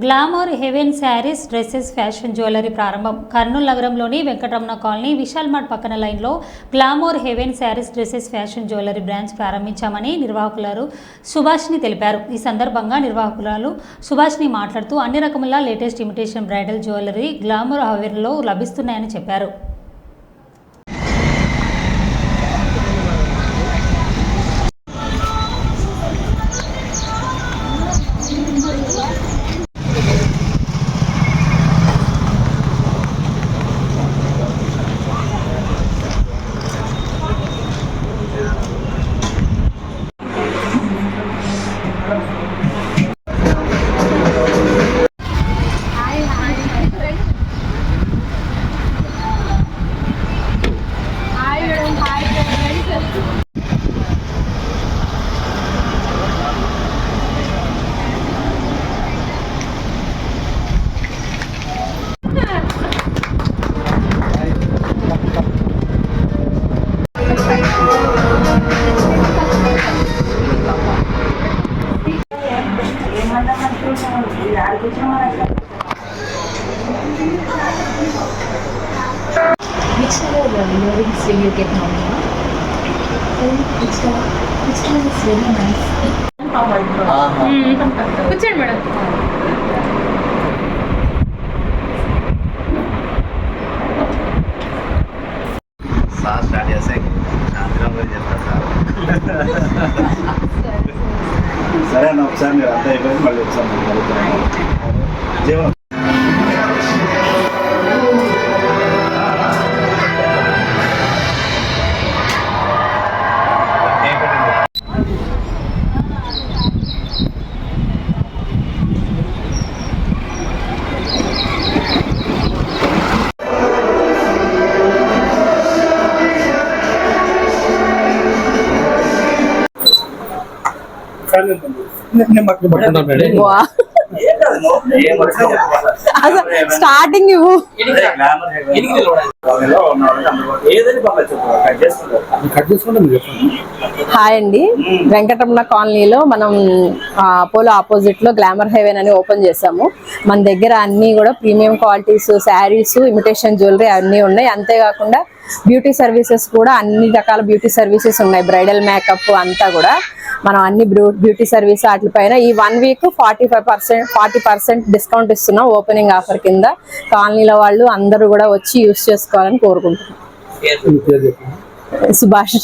Glamour heaven sarees dresses fashion jewellery ప్రారంభం. కర్నూలు నగరంలోని Venkataramana colony Vishal mart పక్కన లైన్లో glamour heaven sarees dresses fashion jewellery branch ప్రారంభించామని నిర్వాహకులు సుభాష్ని తెలిపారు. ఈ సందర్భంగా నిర్వాహకురాలు సుభాష్ని మాట్లాడుతూ అన్ని రకముల latest imitation bridal jewellery glamour హెవెన్లో లభిస్తున్నాయని చెప్పారు. Which color the earrings will you get now? Which color? Which color is very nice. కూర్చోండి మేడం సార్ స్టార్ట్ చేస్తే శాంతిరామ్ గారు చెప్తారు సార్ సరే అన్న ఒకసారి మీరు అంతా అయిపోయింది మళ్ళీ ఒకసారి మనం జీవన్ స్టార్టింగ్ ఇవ్వు. హాయ్ అండి. వెంకటరమణ కాలనీలో మనం అపోలో ఆపోజిట్లో గ్లామర్ హెవెన్ అని ఓపెన్ చేసాము మన దగ్గర అన్ని కూడా premium qualities sarees imitation jewellery అన్నీ ఉన్నాయి. అంతేకాకుండా బ్యూటీ సర్వీసెస్ కూడా అన్ని రకాల బ్యూటీ సర్వీసెస్ ఉన్నాయి. బ్రైడల్ మేకప్ అంతా కూడా. మనం అన్ని బ్యూటీ సర్వీస్ వాటిపైన ఈ one week forty five percent forty percent discount ఇస్తున్నాం ఓపెనింగ్ ఆఫర్ కింద. కాలనీల వాళ్ళు అందరూ కూడా వచ్చి యూస్ చేసుకోవాలని కోరుకుంటున్నాం. సుభాష్.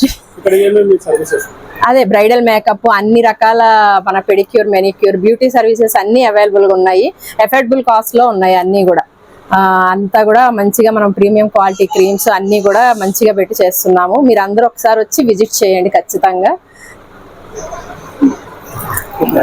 అదే బ్రైడల్ మేకప్ అన్ని రకాల మన పెడిక్యూర్ మెనిక్యూర్ బ్యూటీ సర్వీసెస్ అన్ని అవైలబుల్గా ఉన్నాయి. ఎఫర్డబుల్ కాస్ట్లో ఉన్నాయి అన్ని కూడా. అంతా కూడా మంచిగా మనం ప్రీమియం క్వాలిటీ క్రీమ్స్ అన్ని కూడా మంచిగా పెట్టి చేస్తున్నాము. మీరు అందరూ ఒకసారి వచ్చి విజిట్ చేయండి ఖచ్చితంగా. Chúng ta